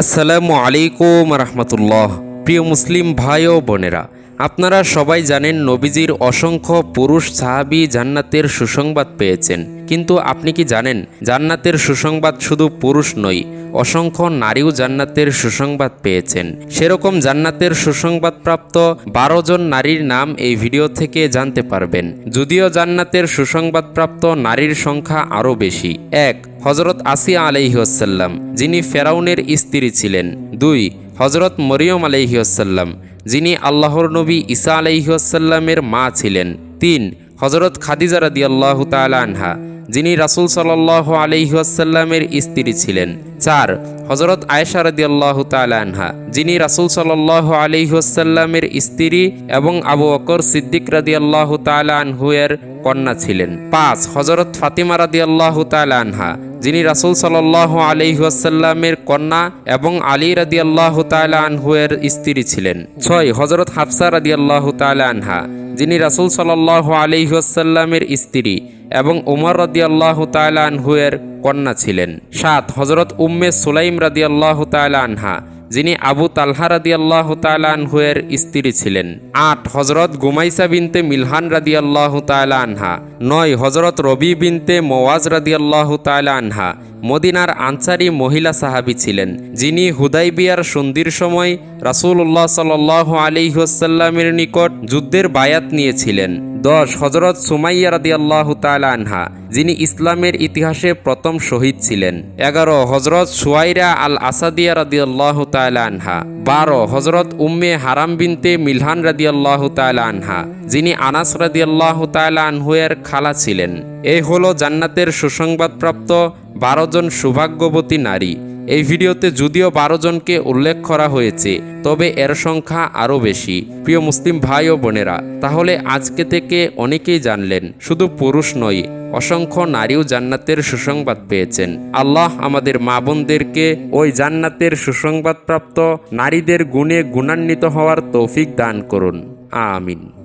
আসসালামু আলাইকুম রহমতুল্লাহ। প্রিয় মুসলিম ভাই ও বোনেরা আপনারা সবাই জানেন নবীজির অসংখ্য পুরুষ সাহাবি জান্নাতের সুসংবাদ পেয়েছেন। কিন্তু আপনি কি জানেন, জান্নাতের সুসংবাদ শুধু পুরুষ নয়, অসংখ্য নারীও জান্নাতের সুসংবাদ পেয়েছেন। সেরকম জান্নাতের সুসংবাদপ্রাপ্ত বারো জন নারীর নাম এই ভিডিও থেকে জানতে পারবেন। যদিও জান্নাতের সুসংবাদপ্রাপ্ত নারীর সংখ্যা আরও বেশি। এক হজরত আসিয়া আলাইহিসাল্লাম যিনি ফেরাউনের স্ত্রী ছিলেন। দুই হজরত মরিয়ম আলাইহিসাল্লাম যিনি আল্লাহর নবী ঈসা আলাইহিসাল্লামের মা ছিলেন। তিন হজরত খাদিজা রাদি আল্লাহ আনহা, যিনি রাসুল সাল্লাহ আলহিহাসাল্লামের স্ত্রী ছিলেন। চার হজরত আয়েশা রাদি আল্লাহ আনহা, যিনি রাসুল সাল্লাহ আলহিহাসাল্লামের স্ত্রী এবং আবু অকর সিদ্দিক রাদি আল্লাহ আনহুয়ের কন্যা ছিলেন। পাঁচ হজরত ফাতিমা রাদি আল্লাহ আনহা যিনি রাসুল সাল্লাহ আলিহাসাল্লামের কন্যা এবং আলী রাদি আল্লাহ আনহুয়ের স্ত্রী ছিলেন। ছয় হজরত হাফসা রাদি আল্লাহ আনহা, যিনি রাসুল সাল্লাহ আলিহাসাল্লামের স্ত্রী এবং উমর রদি আল্লাহ আনহুয়ের কন্যা ছিলেন। সাত হজরত উম্মে সুলাইম রাদি আল্লাহ আনহা যিনি আবু তালহা রাদি আল্লাহ আনহুয়ের স্ত্রী ছিলেন। আট হজরত গুমাইসা বিনতে মিলহান রাদি আল্লাহ আনহা, নয় হজরত রবি বিনতে মোয়াজ রাদি আল্লাহ আনহা, মদিনার আনসারি মহিলা সাহাবি ছিলেন, যিনি হুদাইবিয়ার সন্ধির সময় রাসুল্লাহ সাল আলিহাসাল্লামের নিকট যুদ্ধের বায়াত নিয়েছিলেন। দশ হজরত সুমাইয়া রাদি আল্লাহ আনহা, যিনি ইসলামের ইতিহাসে প্রথম শহীদ ছিলেন। এগারো হজরত সুয়াইরা আল আসাদিয়া রাদি আল্লাহ আনহা। বারো হজরত উম্মে হারাম বিনতে মিলহান রাদি আল্লাহ আনহা, যিনি আনাস রাদি আল্লাহ আনহুয়ের খালা ছিলেন। এই হলো জান্নাতের সুসংবাদপ্রাপ্ত বারো জন সৌভাগ্যবতী নারী। এই ভিডিওতে যদিও বারো জনকে উল্লেখ করা হয়েছে, তবে এর সংখ্যা আরও বেশি। প্রিয় মুসলিম ভাই ও বোনেরা, তাহলে আজকে থেকে অনেকেই জানলেন, শুধু পুরুষ নয়, অসংখ্য নারীও জান্নাতের সুসংবাদ পেয়েছেন। আল্লাহ আমাদের মা বোনদেরকে ওই জান্নাতের সুসংবাদপ্রাপ্ত নারীদের গুণে গুণান্বিত হওয়ার তৌফিক দান করুন। আমিন।